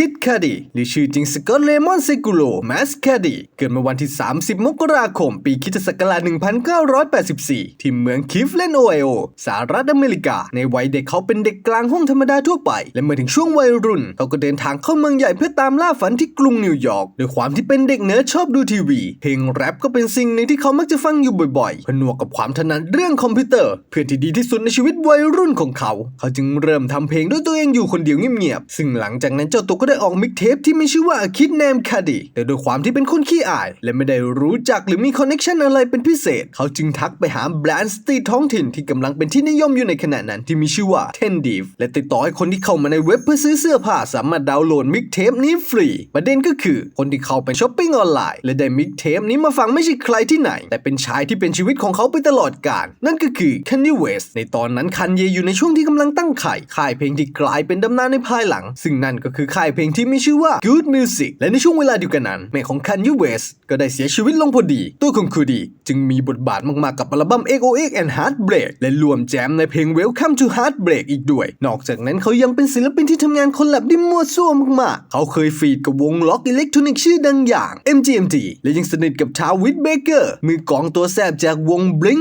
คิดคาดีหรือชื่อจริงสกอตเลมอนเซกุโลแมสคาดีเกิดมาวันที่ 30 มกราคม ปีคริสตศักราช1984 ที่เมืองคิฟเลนโอไฮโอสหรัฐอเมริกา ในวัยเด็กเขาเป็นเด็กกลางห้องธรรมดาทั่วไป และเมื่อถึงช่วงวัยรุ่น เขาก็เดินทางเข้าเมืองใหญ่เพื่อตามล่าฝันที่กรุงนิวยอร์กด้วยความที่เป็นเด็กเนิร์ดชอบดูทีวี เพลงแรปก็เป็นสิ่งหนึ่งที่เขามักจะฟังอยู่บ่อยๆผนวกกับความถนัดเรื่องคอมพิวเตอร์ เพื่อนที่ดีที่สุดในชีวิตวัยรุ่นของเขา เขาจึงเริ่มทำเพลงด้วยตัวเองอยู่คนเดียวเงียบๆซึ่งหลังจากนั้นเจ้าตัวก็ได้ออกมิกเทปที่มีชื่อว่าคิดแนมคาดีแต่ด้วยความที่เป็นคนขี้อาย และไม่ได้รู้จักหรือมีคอนเนคชันอะไรเป็นพิเศษ เขาจึงทักไปหาแบรนด์สตรีทท้องถิ่นที่กำลังเป็นที่นิยมอยู่ในขณะนั้นที่มีชื่อว่า Ten d i v และติดต่อให้คนที่เข้ามาในเว็บเพื่อซื้อเสื้อผ้าสามารถดาวน์โหลดมิกเทปนี้ฟรี ประเด็นก็คือ คนที่เข้าไปช้อปปิ้งออนไลน์และได้มิกเทปนี้มาฟังไม่ใช่ใครที่ไหน แต่เป็นชายที่เป็นชีวิตของเขาไปตลอดกาลนั่นก็คือ Kanye West ในตอนนั้นคันเยอยู่ในช่วงที่กำลังตั้งไข่ค่ายเพลงที่กลายเป็นตำนานในภายหลัง ซึ่งนั่นก็คือค่ายเพลงที่มีชื่อว่า Good Music และในช่วงเวลาเดียวกันนั้น แม่ของ Kanye West ก็ได้เสียชีวิตลงพอดี ตัวของคูดีจึงมีบทบาทมาก ๆ กับอัลบั้ม XOX and Heartbreak และรวมแจมในเพลง Welcome to Heartbreak อีกด้วย นอกจากนั้นเขายังเป็นศิลปินที่ทำงานคอลแลบได้มั่วซั่วมาก ๆ เขาเคยฟีดกับวงล็อกอิเล็กทรอนิกส์ชื่อดังอย่าง MGMT และยังสนิทกับทาวิดเบเกอร์มือกลองตัวแสบจากวง Blink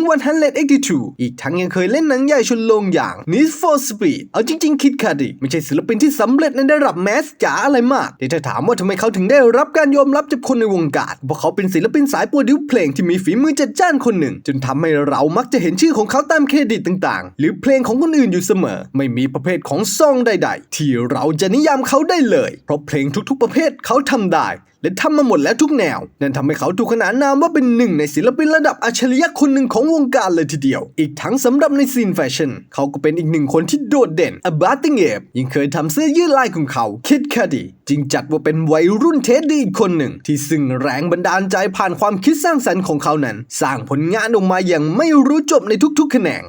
182 อีกทั้งยังเคยเล่นหนังใหญ่ชนโลงอย่าง Need for Speed เอาจริง ๆ คิดคาดิไม่ใช่ศิลปินที่สำเร็จในระดับแมสจ๋าอะไรมากแต่ถ้าถามว่าทำไมเขาถึงได้รับการยอมรับจากคนในวงการเพราะเขาเป็นศิลปินสายโปรดิวเพลงที่มีฝีมือจัดจ้านคนหนึ่ง จนทำให้เรามักจะเห็นชื่อของเขาตามเครดิตต่างๆ หรือเพลงของคนอื่นอยู่เสมอ ไม่มีประเภทของซองใด ๆ ที่เราจะนิยามเขาได้เลย เพราะเพลงทุกๆประเภทเขาทำได้และทำมาหมดแล้วทุกแนว นั่นทำให้เขาถูกขนานนามว่าเป็นหนึ่งในศิลปินระดับอัจฉริยะคนหนึ่งของวงการเลยทีเดียว อีกทั้งสำหรับในซีนแฟชั่น เขาก็เป็นอีกหนึ่งคนที่โดดเด่นอ b a t i n g a p ยังเคยทำเสื้อยืดลายของเขาคิดคดีจึงจัดว่าเป็นวัยรุ่นเทสดีอีกคนหนึ่ง ที่ซึ่งแรงบันดาลใจผ่านความคิดสร้างสรรค์ของเขานั้น สร้างผลงานออกมาอย่างไม่รู้จบในทุกๆแขนง